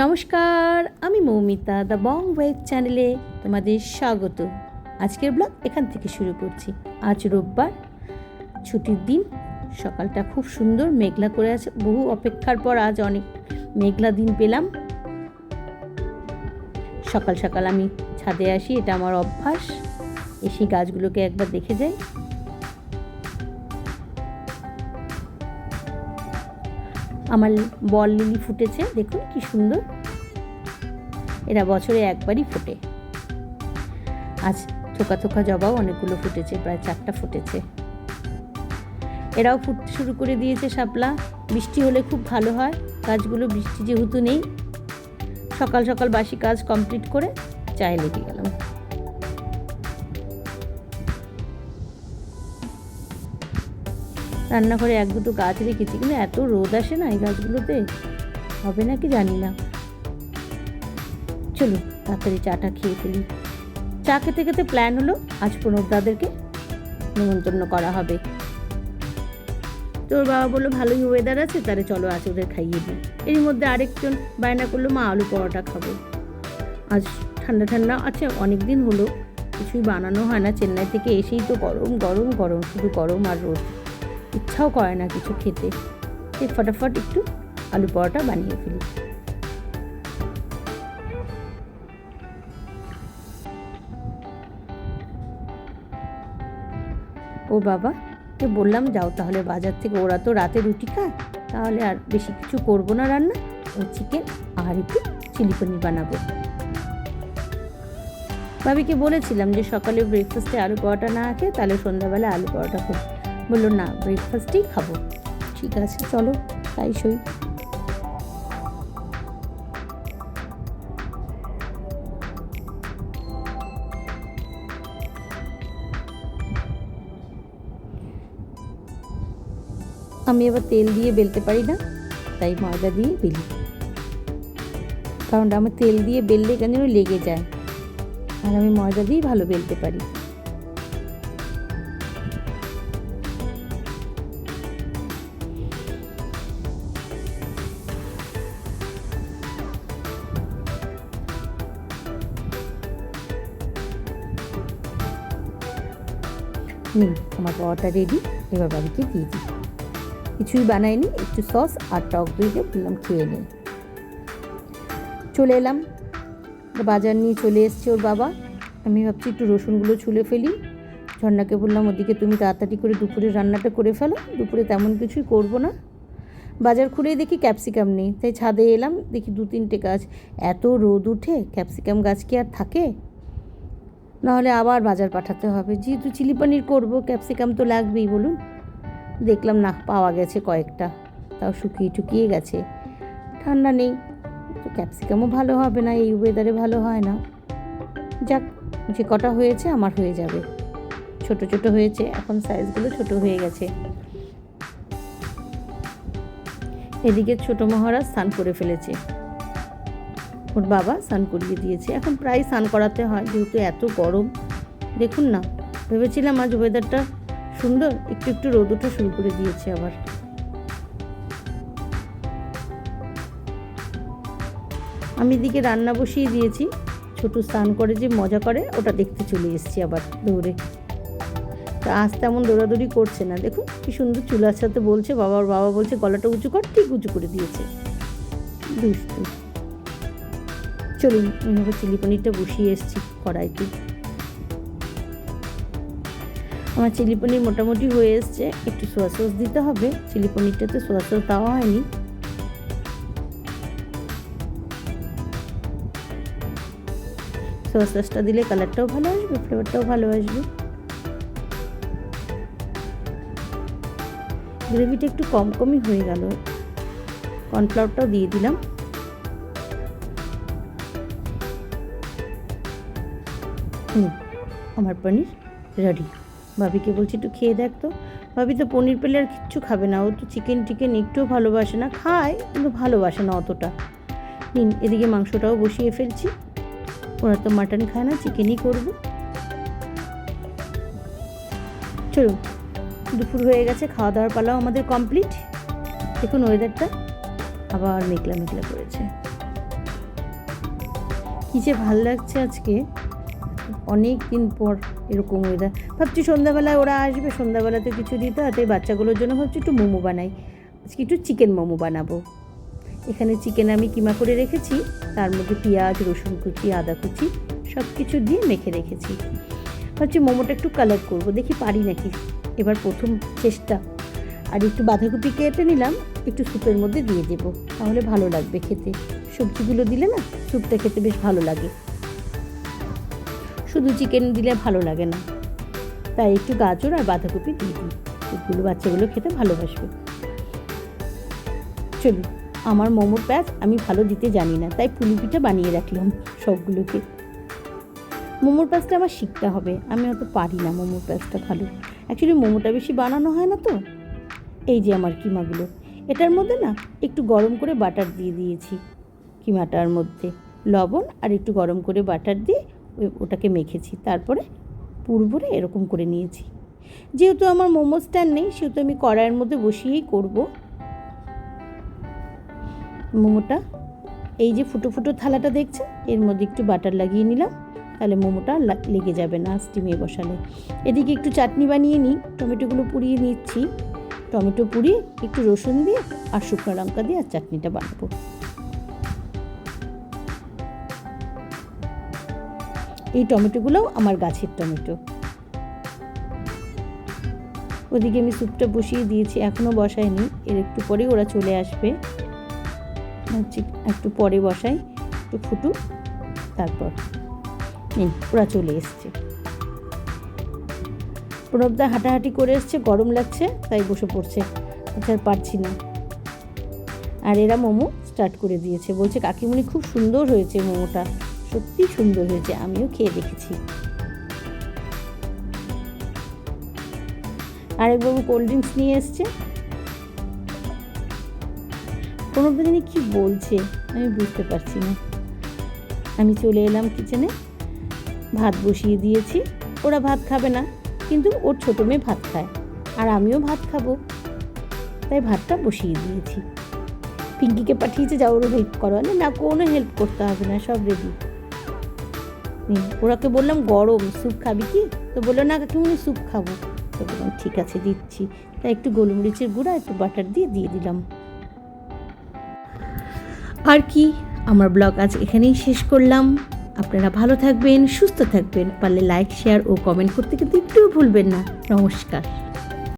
নমস্কার, আমি Moumita the Bong web চ্যানেলে তোমাদের স্বাগত। আজকের ব্লগ এখান থেকে শুরু করছি। আজ রোববার, ছুটির দিন, সকালটা খুব সুন্দর, মেঘলা করে আছে। বহু অপেক্ষার পর আজ অনেক মেঘলা দিন পেলাম। সকাল সকাল আমি ছাদে আসি, এটা আমার অভ্যাস। এসে গাছগুলোকে একবার দেখে যাই। আমার বল লিলি ফুটেছে, দেখুন কি সুন্দর। এরা বছরে একবারই ফোটে। আজ থোকা থোকা জবাও অনেকগুলো ফুটেছে, প্রায় চারটা ফুটেছে। এরাও ফুটতে শুরু করে দিয়েছে শাপলা। বৃষ্টি হলে খুব ভালো হয় কাজগুলো বৃষ্টি যেহেতু নেই। সকাল সকাল বাসি কাজ কমপ্লিট করে চায়ে লেগে গেলাম। রান্নাঘরে এক দুটো গাছ রেখেছি, কিন্তু এত রোদ আসে না এই গাছগুলোতে? হবে নাকি জানি না। চলো তাড়াতাড়ি চাটা খেয়ে ফেলি। চা খেতে খেতে প্ল্যান হলো, আজ প্রণব দাদেরকে নিমন্ত্রণ করা হবে। তোর বাবা বলল, ভালোই ওয়েদার আছে, তাহলে চলো আজ ওদের খাইয়ে দিই। এর মধ্যে আরেকজন বায়না করল, মা আলু পরোটা খাব। আজ ঠান্ডা ঠান্ডা আছে অনেক দিন হলো, কিছুই বানানো হয় না। চেন্নাই থেকে এসেই তো গরম গরম গরম, শুধু গরম আর রোদ। ইচ্ছাও করে না কিছু খেতে। সে ফটাফট একটু আলু পরোটা বানিয়ে ফেলি। ও বাবা, কে বললাম যাও তাহলে বাজার থেকে। ওরা তো রাতে রুটি খায়, তাহলে আর বেশি কিছু করব না রান্না। ওই চিকেন আর একটু চিলি পনির বানাবো। ভাবিকে বলেছিলাম যে সকালে ব্রেকফাস্টে আলু পরোটা না খেয়ে তাহলে সন্ধ্যাবেলা আলু পরোটা খুব বলল, না ব্রেকফাস্টেই খাব। ঠিক আছে, চলো, তাই সই। আমি আবার তেল দিয়ে বেলতে পারি না, তাই ময়দা দিয়ে বেলি। কারণ আমার তেল দিয়ে বেললে কেন লেগে যায়, আর আমি ময়দা দিয়েই ভালো বেলতে পারি। নিন আমার পরোটা রেডি এবার বাড়িকে দিয়ে দিই। কিছুই বানাইনি, একটু সস আর টক দিয়ে বললাম খেয়ে নিই চলে এলাম। বাজার নিয়ে চলে এসছে ওর বাবা। আমি ভাবছি একটু রসুনগুলো ছুলে ফেলি। ঝর্ণাকে বললাম, ওদিকে তুমি তাড়াতাড়ি করে দুপুরে রান্নাটা করে ফেলো। দুপুরে তেমন কিছুই করব না। বাজার খুঁড়েই দেখি ক্যাপসিকাম নেই। তাই ছাদে এলাম, দেখি দু তিনটে গাছ। এত রোদ উঠে ক্যাপসিকাম গাছ কি আর থাকে? নাহলে আবার বাজার পাঠাতে হবে। যেহেতু চিলি পানির করব, ক্যাপসিকাম তো লাগবেই, বলুন। দেখলাম না, পাওয়া গেছে কয়েকটা। তাও শুকিয়ে টুকিয়ে গেছে। ঠান্ডা নেই, তো ক্যাপসিকামও ভালো হবে না, এই ওয়েদারে ভালো হয় না। যাক, যে কটা হয়েছে, আমার হয়ে যাবে। ছোট ছোট হয়েছে, এখন সাইজগুলো ছোট হয়ে গেছে। এদিকে ছোট মহারাজ স্নান করে ফেলেছে। ওর বাবা স্নান করিয়ে দিয়েছে। এখন প্রায় স্নান করাতে হয়, যেহেতু এত গরম। দেখুন না, ভেবেছিলাম আজ ওয়েদারটা সুন্দর, একটু একটু রোদ ওঠা শুরু করে দিয়েছে আবার। আমি এদিকে রান্না বসিয়ে দিয়েছি। ছোট স্নান করে যে মজা করে, ওটা দেখতে চলে এসেছি আবার দৌড়ে। তা আজ তেমন দৌড়াদৌড়ি করছে না। দেখুন, কি সুন্দর চুলার সাথে বলছে বাবার বাবা বলছে, গলাটা উঁচু কর, ঠিক উঁচু করে দিয়েছে। দুষ্টু। চলুন আমি চিলি পনিরটা বসিয়ে এসেছি কড়াইতে। আমার চিলি পনির মোটামুটি হয়ে এসছে, একটু সোয়া সস দিতে হবে। চিলি পনিরটাতে সোয়া সস দেওয়া হয়নি। সোয়া সসটা দিলে কালারটাও ভালো আসবে ফ্লেভারটাও ভালো আসবে। গ্রেভিটা একটু কম কমই হয়ে গেল। কর্নফ্লাওয়ারটাও দিয়ে দিলাম। আমার পনির রেডি ভাবিকে বলছি, একটু খেয়ে দেখ তো। ভাবি তো পনির পেলে আর কিচ্ছু খাবে না। ও তো চিকেন টিকেন একটুও ভালোবাসে না, খায়, কিন্তু ভালোবাসে না অতটা। নিন, এদিকে মাংসটাও বসিয়ে ফেলছি। ওরা তো মাটন খায় না চিকেনই করব। চলুন, দুপুর হয়ে গেছে খাওয়া দাওয়ার পালাও আমাদের কমপ্লিট দেখুন ওয়েদারটা আবার মেঘলা মেঘলা করেছে। কী যে ভালো লাগছে আজকে। অনেক দিন পর এরকম ওয়েদার ভাবছি সন্ধ্যাবেলায় ওরা আসবে, সন্ধ্যাবেলাতে কিছু দিতে হয় তাই বাচ্চাগুলোর জন্য ভাবছি একটু মোমো বানাই। আজকে একটু চিকেন মোমো বানাবো। এখানে চিকেন আমি কিমা করে রেখেছি, তার মধ্যে পেঁয়াজ, রসুন কুচি, আদা কুচি সব কিছু দিয়ে মেখে রেখেছি। ভাবছি মোমোটা একটু কালার করব, দেখি পারি নাকি। এবার প্রথম চেষ্টা। আর একটু বাঁধাকপি কেটে নিলাম, একটু স্যুপের মধ্যে দিয়ে দেবো, তাহলে ভালো লাগবে খেতে। সবজিগুলো দিলে না, স্যুপটা খেতে বেশ ভালো লাগে। শুধু চিকেন দিলে ভালো লাগে না। তাই একটু গাজর আর বাঁধাকপি দিয়ে দিই। এগুলো বাচ্চাগুলো খেতে ভালোবাসবে। চলুন আমার মোমোর প্যাচ আমি ভালো দিতে জানি না, তাই পুলি পিঠা বানিয়ে রাখলাম সবগুলোকে। মোমোর প্যাচটা আমার শিখতে হবে, আমি অত পারি না মোমোর প্যাচটা ভালো। অ্যাকচুয়ালি মোমোটা বেশি বানানো হয় না তো। এই যে আমার কিমাগুলো। এটার মধ্যে না একটু গরম করে বাটার দিয়ে দিয়েছি। কিমাটার মধ্যে। লবণ আর একটু গরম করে বাটার দিয়ে ওটাকে মেখেছি। তারপরে পুরভরে এরকম করে নিয়েছি। যেহেতু আমার মোমো স্ট্যান্ড নেই, সেহেতু আমি কড়াইয়ের মধ্যে বসিয়েই করব। মোমোটা, এই যে ফুটো ফুটো থালাটা দেখছে এর মধ্যে একটু বাটার লাগিয়ে নিলাম। তাহলে মোমোটা লেগে যাবে না স্টিমে বসালে। এদিকে একটু চাটনি বানিয়ে নিই। টমেটোগুলো পুড়িয়ে নিচ্ছি। টমেটো পুড়িয়ে একটু রসুন দিয়ে আর শুকনো লঙ্কা দিয়ে আর চাটনিটা বানাবো। এই টমেটোগুলোও আমার গাছের টমেটো। ওদিকে আমি স্যুপটা বসিয়ে দিয়েছি এখনও বসাইনি এর একটু পরে ওরা চলে আসবে। একটু পরে বসাই, একটু ফুটুক তারপর ওরা চলে এসছে। প্রণবদা হাঁটাহাঁটি করে এসছে, গরম লাগছে, তাই বসে পড়ছে। আচ্ছা আর পারছি না। আর এরা মোমো স্টার্ট করে দিয়েছে। বলছে কাকিমুনি খুব সুন্দর হয়েছে মোমোটা। সত্যি সুন্দর হয়েছে, আমিও খেয়ে দেখেছি। আরেকবাবু কোল্ড ড্রিঙ্কস নিয়ে এসছে। কোনো জানি কি বলছে, আমি বুঝতে পারছি না। আমি চলে এলাম কিচেনে ভাত বসিয়ে দিয়েছি, ওরা ভাত খাবে না, কিন্তু ওর ছোটো মেয়ে ভাত খায়, আর আমিও ভাত খাব। তাই ভাতটা বসিয়ে দিয়েছি। পিঙ্কিকে পাঠিয়েছে যা ওরও হেল্প করো। না, কোনো হেল্প করতে হবে না, সব রেডি ওরাকে বললাম গরম, স্যুপ খাবি কি? তো বলল, না কাকিমুনি স্যুপ খাব। তো বললাম, ঠিক আছে, দিচ্ছি। তা একটু গোলমরিচের গুঁড়া, একটু বাটার দিয়ে দিয়ে দিলাম। আর কি, আমার ব্লগ আজ এখানেই শেষ করলাম। আপনারা ভালো থাকবেন, সুস্থ থাকবেন। পারলে লাইক শেয়ার ও কমেন্ট করতে কিন্তু একটুও ভুলবেন না। নমস্কার।